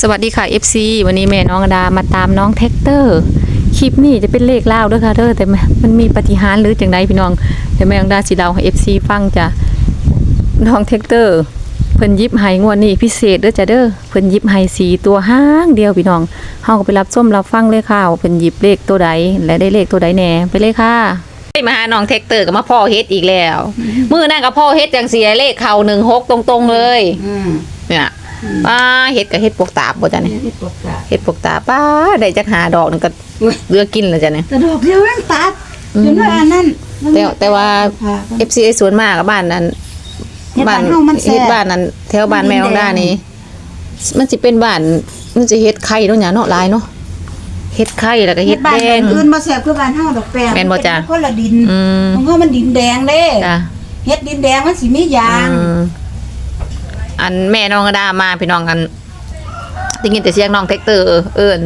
สวัสดีค่ะ FC วันนี้แม่น้องอดามาตามน้องแท็กเตอร์คลิปนี้จะเป็นเลขเล่าวเด้วยค่ะเด้อแต่มันมีปาฏิหารย์หรือจังไดพี่น้อง แต่แม่น้องอดาสิเล่าให้ FC ฟังจ้ะน้องแท็กเตอร์เพิ่นยิบให้งวดนี้พิเศษเด้อจ้ะเด้อเพิ่นยิบให้สีตัวห้างเดียวพี่น้องเฮาก็ไปรับส้มรับฟังเลยค่ะว่าเพิ่นหยิบเลขตัวใดและได้เลขตัวใดแหน่ไปเลยค่ะมาหาน้องแท็กเตอร์ก็มาพ่อเฮ็ดอีกแล้ว มื้อนั้นก็พ่อเฮ็ดจังเสียเลขเข้า16ตรงๆเลยอืมเนี่ย ป้าเฮ็ดกับเฮ็ดปกตาบบ่จ้ะเนี่ยที่ปกติเฮ็ดปกตาป้าได้จักหาดอกนึงก็เหลือกินแล้วจ้ะเนี่ยแต่ดอกเดียวยังตัดจนว่าอันนั้นแต่แต่ว่าค่ะ FC ไอ้สวนมากกับบ้านนั้นเฮ็ดบ้านเฮามันแซ่บเฮ็ดบ้านนั้นแถวบ้านมันดิแม่นของด้าแดงนี่มันสิเป็นบ้านมันจะเฮ็ดไข่เนาะหยังเนาะหลายเนาะเฮ็ดไข่แล้วก็เฮ็เฮ็ดดบ้าแดนงอื่นบ่แซ่บคือบ้านเฮาดอกแป้งแม่นบ่จ๊ะเป็คนละดินอืมของเฮามันดินแดงเด้จ้ะเฮ็ดดินแดงมันสิมียาง อืมอันแม่น้องก็ดามาพี่น้องกันได้ยินแต่เสียงน้องแท็กเตอร์เอิ้น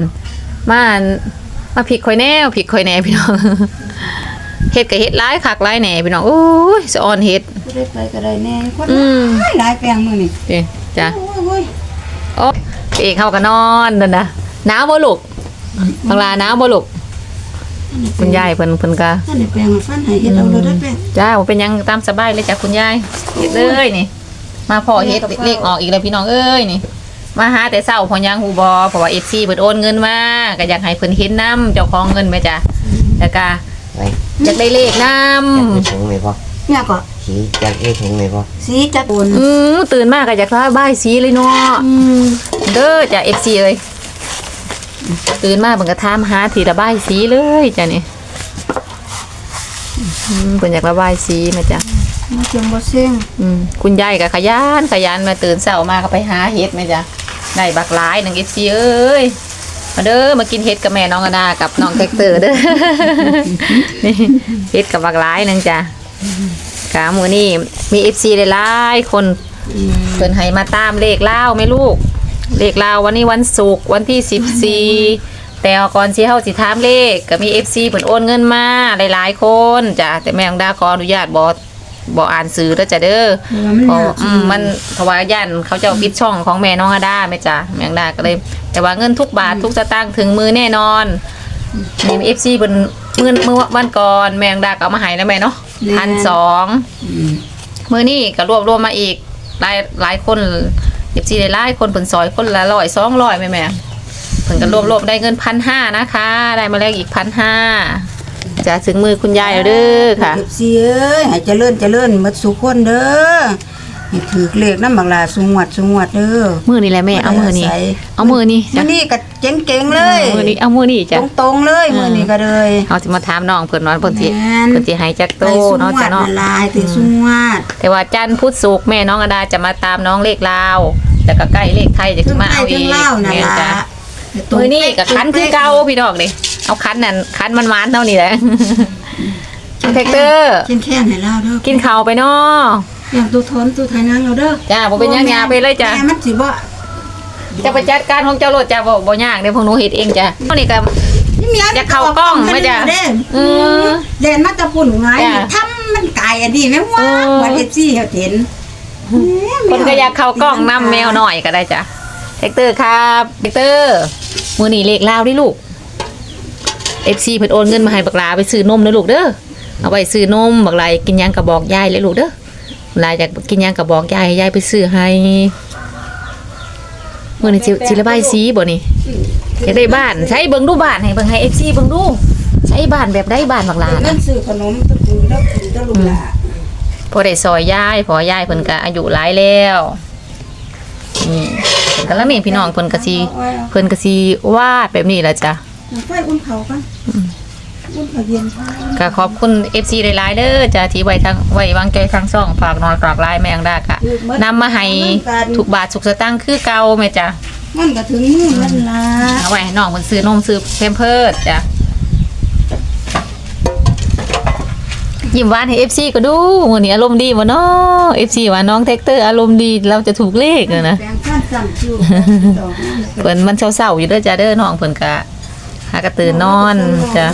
มาอันมาผิดข่อยแน่ผิดข่อยแน่พี่น้องเฮ็ดก็เฮ็ดหลายคักหลายแหน่พี่น้องโอ้ยสะออนเฮ็ดก็ได้ไปก็ได้แน่คนอืมหลายหลายแปลงมื้อนี่นี่จ้ะโอ้ยโอ้พี่เอกเข้าก็นอนนั่นนะหนาวบ่ลูกบางลาหนาวบ่ลูกคุณยายเพิ่นเพิ่นก็อันนี้แปลงฟันให้เฮ็ดเอาเลยได้แป้งจ้าบ่เป็นหยังตามสบายเลยจ้ะคุณยายเฮ็ดเลยนี่ มาพอเฮ็ดเลขออกอีกแล้วพี่น้องเอ้ยนี่มาหาแต่เช้าพอยังฮู้บ่เพราะว่า FC เพิ่นโอนเงินมาก็อยากให้เพิ่นเห็นนํเจ้าของเงินแม่จ้ะแล้วก็ไปอยากได้เลขนํจักมีถุงไหมพ่อเนี่ยก็สีจักมีถุงไหมพ่อสีจักปนอือตื่นมาก็อยากระบายสีเลยเนาะอืมเด้อจ้ะ FC เอ้ยตื่นมาเพิ่นก็ถามหาที่ระบายสีเลยจ้ะนี่อืมเพิ่นอยากระบายสีแม่จ้ะ มาเจียงบ่เซ็งอืมคุณยายก็ขยันขยันมาตื่นเช้ามาก็ไปหาเห็ดแม่จ้ะได้บักหลายหนึ่ง FC เอ้ยมาเด้อมากินเห็ดกับแม่น้องอนากับน้องแท็กเตอร์เด้อนี่เห็ดกับบักหลายหนึงจ้ะกามื้อนี้มี FC หลายๆคนอืมเพิ่นให้มาตามเลขเล่าวไหม่ลูก เลขเล่าววันนี้วันศุกร์วันที่14แต่ก่อนสิเฮาสิถามเลขก็มี FC เพิ่นโอนเงินมาหลายๆคนจ้ะแต่แม่ของดาขออนุญาตบ่ บ่อ่านสื่อแล้วจ้ะเด้อเพราะว่ามันเพราะยากอืมมันเพราะว่าย่านเขาจะเอาปิดช่องของแม่น้องอาดาแม่จ้ะแม่น้องอาดาก็เลย แต่ว่าเงินทุกบาททุกสตางค์ถึงมือแน่นอนนี่ FC เพิ่นมื้อมื้อวันก่อนแม่น้องอาดาก็เอามาให้นะแม่เนาะพันสองอืมมื้อนี้ก็รวบรวมมาอีกหลายหลายคนเอฟซีหลายๆคนเพิ่นซอยคนละร้อยสองร้อยแม่แม่เพิ่นก็รวบรวมได้เงินพันห้านะคะ ได้มาแล้วอีกพันห้า จะถึงมือคุณยายแล้วเด้อค่ะ เอฟซีเอ้ยให้เจริญเจริญหมดสุขคนเด้อให้ถือเลขน้ำบังลาสูงวัดสูงวัดเด้อ มือนี่แหละแม่เอามือนี่ใส่เอามือนี่มื้จ้ะอนี้ก็เจ๋งๆเลยมือนี่เอามือนี่ตจ้ะรงๆเลยอืมมื้อนี้ก็เลยเอาสิมาถามน้องเพิ่นว่าเพิ่นสิแม่น เพิ่นสิให้จักโตไปสูงเนาะวัจ้ะดเนาะละลายถือสูงวัดแต่ว่าจันทร์พุธศุกร์แม่น้องอดาจะมาตามน้องเลขลาวแล้วก็ใกล้เลขไทยจะขึ้นมาเอาอีถึกงเล่านั่นแม่นล่ะจ้ะมือนี่กับคันคือเก่าพี่ดอกนี่ เอาคันนั่นคันมันมันๆเท่านี้แหละแท็กเตอร์ กินแค่ไหนเล่าเด้อกินข้าวไปเนาะอย่างตัวทนตัวไทยนางเราเด้อจ้าบ่เป็นหยังยาไปเลยจ้ะแม่มันสิบ่จะไปจัดการของเจ้าโลดจ้าบ่บ่ยากเด้พวกหนูเฮ็ดเองจ้ะเท่านี้ก็นี่มีอยากเข้ากล้องไหมจ๊ะเด้เออเด่นมาแตะปุ่นไงจ้ะทำมันไก่อันนี้แม่งว่าเออวัน FC เฮาเห็นคนก็อยากเข้ากล้องนํแมวหน่อยก็ได้จ้ะแท็กเตอร์ครับแท็กเตอร์มื้อนี้เลขลาวดิลูก FC เพิ่นโอนเงินมาให้บักหลาไปซื้อนมเด้อลูกเด้อเอาไว้ซื้อนมบักหลากินหยังก็บอกยายเลยลูกเด้อบักหลาอยากกินหยังก็บอกยายให้ยายไปซื้อให้มื่อนี้สิสิระบายสีบ่นี่อยากได้บ้านใช้เบิ่งดูบ้านให้เบิ่งให้ FC เบิ่งดูใช้บ้านแบบได้บ้านบักหลาเงินะนซื้อขนมตะกูตะกูตะลุงล่ะพอได้ซอยยายเพอยายเพิ่นก็อายุหลายแล้วนี่เพิ่นก็ละแม่พี่น้องเพิ่นก็สิเพิ่นก็สิวาดแบบนี้ล่ะจ้ะ ไฟอุ่นเขากันอุ่นเขาเย็นพาก็ขอบคุณ FC หลายๆเด้อจ้ะที่ไว้ทางไว้วางใจทางช่องฝากนอนฝากไลน์แม่งดากะนำมาให้ทุกบาททุกสตางค์คือเก่าแม่จ้ะมันก็ถึงมือมันละเอาไว้ให้น้องเพิ่นซื้อนมซื้อแพมเพิร์สจ้ะยิ้มหวานให้ FC ก็ดูมื้อนี้อารมณ์ดีบ่เนาะ FC ว่าน้องแท็กเตอร์อารมณ์ดีเราจะถูกเลขอะนะแปลงข้านสั่งคิวดอกเพิ่นมันเศร้าๆอยู่เด้อจ้ะเด้อน้องเพิ่นก็ หากระตื่นนอนจ้ะ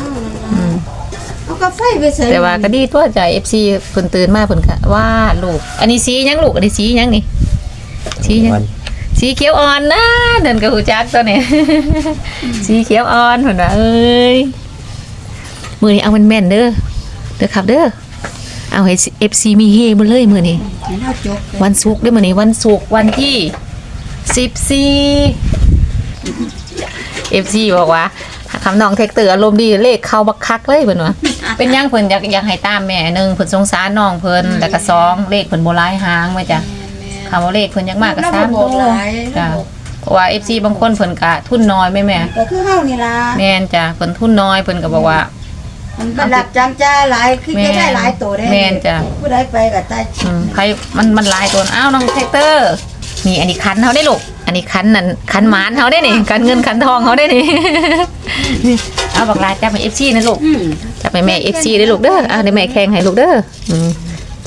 เอากาแฟไปใส่แต่ว่าก็ดีตัวจ้ะ FC เพิ่นตื่นมาเพิ่นก็วาดรูปอันนี้สีหยังลูกอันนี้สีหยังนี่สีหยังวันสสีเขียวอ่อนนะเดินกับหูจักตัวนี้สีเขียวอ่อนเห็นว่าเอ้ยมือนี้เอามันแม่นเด้อเด้อครับเด้อเอาให้ FC มีเฮหมดเลยมือนี้ ให้เราจบเลยวันศุกร์ได้อมื้อนี้วันศุกร์วันที่สิบสี่เอฟซีบอกว่า คำน้องเทคเตอร์อารมณ์ดีเลขเข้าบักคักเลยเพิ่นว่าเป็นหยังเพิ่นอยากอยากให้ตามแม่หนึ่งเพิ่นสงสารน้องเพิ่นแล้วก็สองเลขเพิ่นบ่หลายหางไว้จ้ะคำว่าเลขเพิ่นอยังมากก็สามเราตับอกวหลายจ้ะเพราะว่า FC บางคนเพิ่นก็ทุนน้อยแม่แม่ก็คือเฮานี่ล่ะแม่นจ้ะเพิ่นทุนน้อยเพิ่นก็บอกว่ามันเป็นหลักจังจ้าหลายคือจะได้หลายตัวได้แม่นจ้ะผู้ใดไปก็ตายอืมใครมันมันหลายตัวอ้าวน้องเทคเตอร์นี่อันนี้คันเขาได้ลูก อันนี้คันนั่นคันหมานเขาได้นี่คันเงินคันทองเขาได้นี่ นี่เอาบักลาจับไปเอฟซีนะลูกอืมจับไปแม่เอฟซีได้ลูกเด้ออ่าได้แม่แข่งให้ลูกเด้ออืม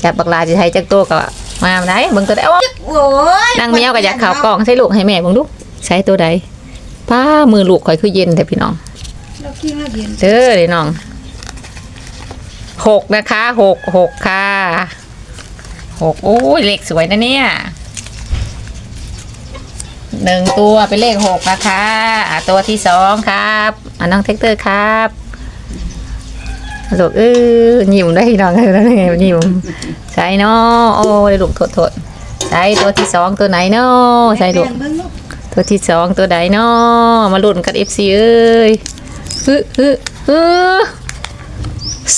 จับบักลาจะใช้จักตัวก็มาได้เบิ่งตัวใดเอาโอ้ยนางแมวก็อยากข่าวกล่องใช้ลูกให้แม่เบิ่งดูใช้ตัวใดป้ามือลูกข่อยคือเย็นแต่พี่น้องเรากินแล้วเย็นเด้อเด้น้องหกนะคะหกหกค่ะหกโอ้ยเลขสวยนะเนี่ย หนึ่งตัวเป็นเลขหกนะคะอะตัวที่สองครับอะน้องเทคเตอร์ครับลูกเออยิ้มได้น้องเออแล้วไงยิ้มใช่เนาะโอ้ยลูกโทษโทษใช่ตัวที่สองตัวไหนเนาะใช่ลูกเบิ่งลูกตัวที่สองตัวใดเนาะมาลุ้นกัน FC เอ้ยฮึฮึฮึ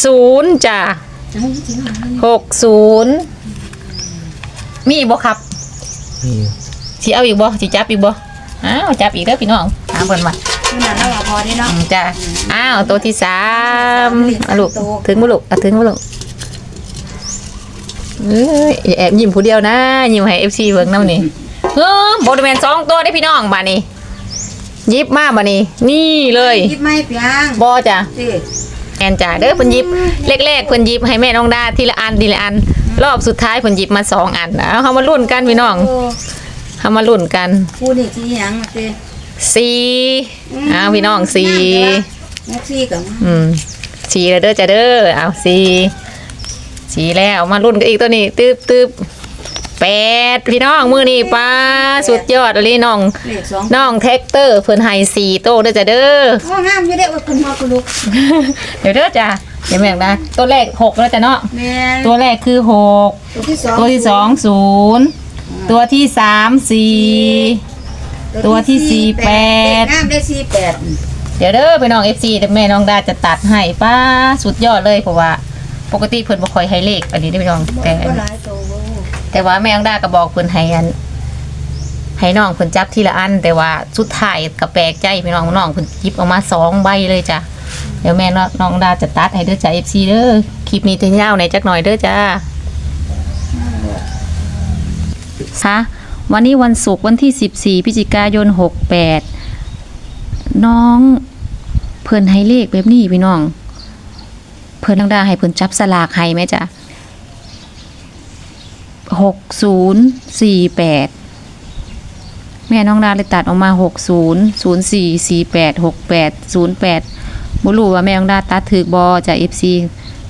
ศูนย์จ้ะเอาจริงเหรอหกศูนย์มีบ่ครับมี สิเอาอีกบ่สิจับอีกบ่อ้าวจับอีกเด้อพี่น้องถามเพิ่นมาขนาดเราพอได้เนาะอืมจ้ะอ้าวตัวที่สามอะลูกถึงบ่ลูกอะถึงบ่ลูกเอ้ยอย่าแอบยิ้มผู้เดียวนะ ยิ้มให้ FC เบิ่งนำนี่เฮ้อบ่ได้แม่นสองตัวได้อพี่น้องบัดนี้หยิบมาบัดนี้ นี่เลยหยิบไม้เปียงบอจ้ะสิแอนจ่าเด้อเพิ่นหยิบแรกๆเพิ่นหยิบให้แม่น้องดาทีละอันทีละอัน รอบสุดท้ายเพิ่นหยิบมาสองอันเอาเฮามาลุ้นกันพี่น้องโอ้ เฮามาลุ้นกันผู้นี่สิหยังสิสี่เอาพี่น้องสี่แม็กซี่กับอืมสี่แล้วเด้อจ้ะเด้อเอาสี่สี่แล้วมาลุ้นกันอีกตัวนี้ตึ๊บตึ๊บแปดพี่น้องมือนี่ป้าสุดยอดเลยน้องเลขสองน้องแท็กเตอร์เพิ่นให้สี่โตเด้อจ้ะเด้อพ่องามอยู่ได้อว่าคุณพ่อคุณลูกเดี๋ยวเด้อจ้ะเดี๋ยวแม่งนะตัวแรกหกแล้วจ้ะเนาะแม่นตัวแรกคือหกตัวที่สองตัวที่สองศูนย์ ตัวที่สามสี่ ตัวที่สี่แปดเลขงามได้สี่แปดเดี๋ยวเด้อไปน้องเอฟซีแต่แม่น้องดาจะตัดให้ป้าสุดยอดเลยเพราะว่า ปกติเพิ่นบ่ค่อยให้เลขอันนี้ได้อพี่น้องแต่ ก็หลายตัวแต่ว่าแม่น้องดาก็บอกเพิ่นให้อันให้น้องเพิ่นจับทีละอัน แต่ว่าสุดท้ายก็แปลกใจพี่น้องน้องเพิ่นหยิบออกมาสองใบเลยจ้ะเดี๋ยวแม่น้องดาจะตัดให้เด้อจ้ะ FC เด้อคลิปนี้จะยาวหน่อยจักหน่อยเด้อจ้า คะวันนี้วันศุกร์วันที่ 14พฤศจิกายน 68 น้องเพิ่นให้เลขแบบนี้พี่น้อง เพิ่นดังดาให้เพิ่นจับสลากให้ไหมจ๊ะ6048แม่น้องดาเลยตัดออกมา60 04 48 68 08บ่รู้ว่าแม่น้องดาตัดถูกบ่จ้ะ FC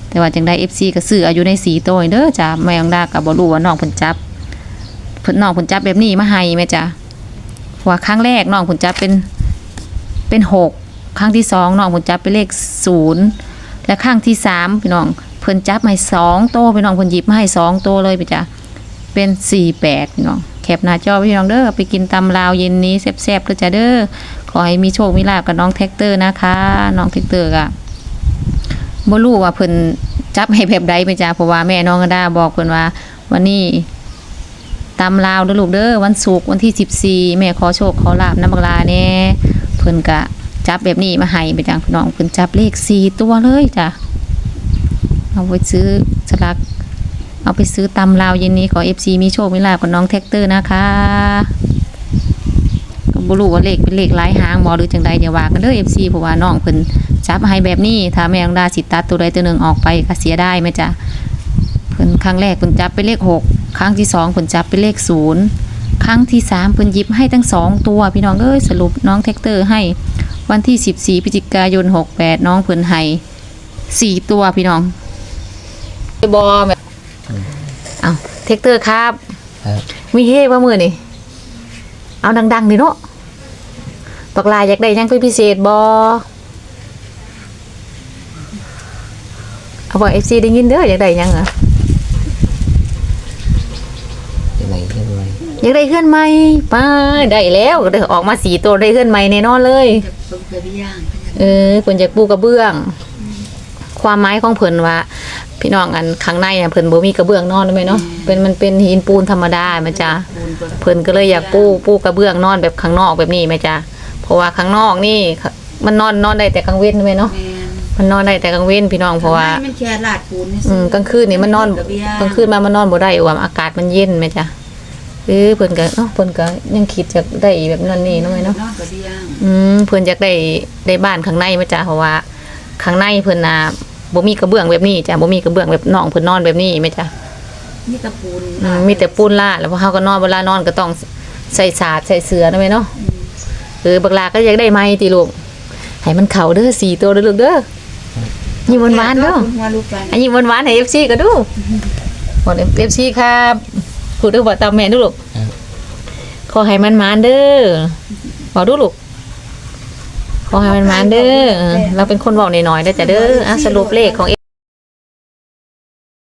แต่ว่าจังได้ FC ก็ซื้ออายุในสีโตวเด้อจ้ะแม่น้องดาก็บ่รู้ว่าน้องเพิ่นจับ พิ่นน้องเพิ่นจับแบบนี้มาให้แม่จ้ะเพราะว่าครั้งแรกน้องเพิ่นจับเป็นเป็นหกครั้งที่สองน้องเพิ่นจับเป็นเลขศูนย์และครั้งที่สามพี่น้องเพิ่นจับมาให้สองโตวพี่น้องเพิ่นหยิบมาให้สองโตวเลยพี่จ้ะเป็นสี่แปดพี่น้องแคปหน้าจอพี่น้องเด้อไปกินตำลาวเย็นนี้แซ่บๆเด้อจ้ะเด้อขอให้มีโชคมีลาภกับน้องแท็กเตอร์นะคะ น้องแท็กเตอร์ก็บ่รู้ว่าเพิ่นจับให้แบบใดแม่จ้ะเพราะว่าแม่น้องกระดาบอกเพิ่นว่า วันนี้ ตามลาวเด้อลูกเด้อวันศุกร์วันที่ 14 แม่ขอโชคขอลาบน้ำบักลาแน่เพิ่นกะจับแบบนี้มาให้ไปจังพี่น้องเพิ่นจับเลข4ตัวเลยจ้ะเอาไปซื้อสลัก เอาไปซื้อตำลาวเย็นนี้ขอ FC มีโชคมีลาบกับน้องแท็กเตอร์นะคะบ่รู้ว่าเลขเป็นเลขหลายหางบ่หรือจังใดเดี๋ยวว่ากันเด้อ FC เพราะว่าน้องเพิ่นจับให้แบบนี้ถ้าแม่ของดาสิตัดตัวใดตัวหนึ่งออกไปก็เสียได้ไหมจ๊ะเพิ่นครั้งแรกเพิ่นจับเป็นเลขหก ครั้งที่สองเพิ่นจับเป็นเลขศูนย์ครั้งที่สามเพิ่นหยิบให้ทั้งสองตัวพี่น้องเอ้ยสรุปน้องแท็กเตอร์ให้วันที่สิบสี่พฤศจิกายนหกแปดน้องเพิ่นให้สี่ตัวพี่น้องบอแบบเอาแท็กเตอร์ครับครับมีเฮว่ามือนี่เอาเอาดังๆดิเนาะบักลาอยากได้หยังเป็นพิเศษบ่เอาบอก FC ได้ยินเด้ออยากได้หยังเหรอ ยังไงยังไง อยากได้เพื่อนใหม่ป้าได้แล้วก็ได้ออกมาสีตัวได้เพื่อนใหม่แน่นอนเลยจะเพิ่งไปย่างเออเพิ่นอยากปูกระเบื้อง ความหมายของเพิ่นว่า พี่น้องอันข้างในน่ะเพิ่นบ่มีกระเบื้องนอนไหมเนาะเป็นมันเป็นหินปูนธรรมดาแม่จ้าปูนเพิ่นเพิ่นก็เลยอยากปูปูกระเบื้องนอนแบบข้างนอกแบบนี้แม่จ้าเพราะว่าข้างนอกนี่มันนอนนอนได้แต่กลางเว้นแม่เนาะแม่นมันนอนได้แต่กลางเว้นพี่น้องเพราะว่าข้งในมันแค่ลาดปูนนี่อืมกลางคืนนี่มันนอนระเบียกลางคืนมามันนอนบ่ได้ว่าอากาศมันเย็นแม่จ้า เออเพิ่นก็เนาะเพิ่นก็ยังคิดจะได้แบบนั้นนี่เนาะแม่เนาะนอนกระเบียงอืมเพิ่นอยากได้ได้บ้านข้างในมาจ้ะเพราะว่าข้างในเพิ่นน่ะบ่มีกระเบื้องแบบนี้จ้ะบ่มีกระเบื้องแบบน้องเพิ่นนอนแบบนี้แม่จ้ะมีแตะปูนอืมมีแต่ปูนลาดแล้วพอเฮาก็นอนเวลานอนก็ต้องใส่สาดใส่เสือนะแม่เนาะเออบักลาก็อยากได้ไม้ติลูกให้มันเข้าเด้อสี่ตัวเด้อลูกเด้อยิ้มหวานๆเด้อ มาลูกกัน อันยิ้มหวานๆให้ FC ก็ดูหมด FC ครับ พูดดูบ่ตามแม่ดูลูกขอให้มันหมานเด้อบอกดูลูกขอให้มันมาเด้อเออเราเป็นคนเว้าน้อยๆเด้อจ้ะเด้ออะสรุปเลขของ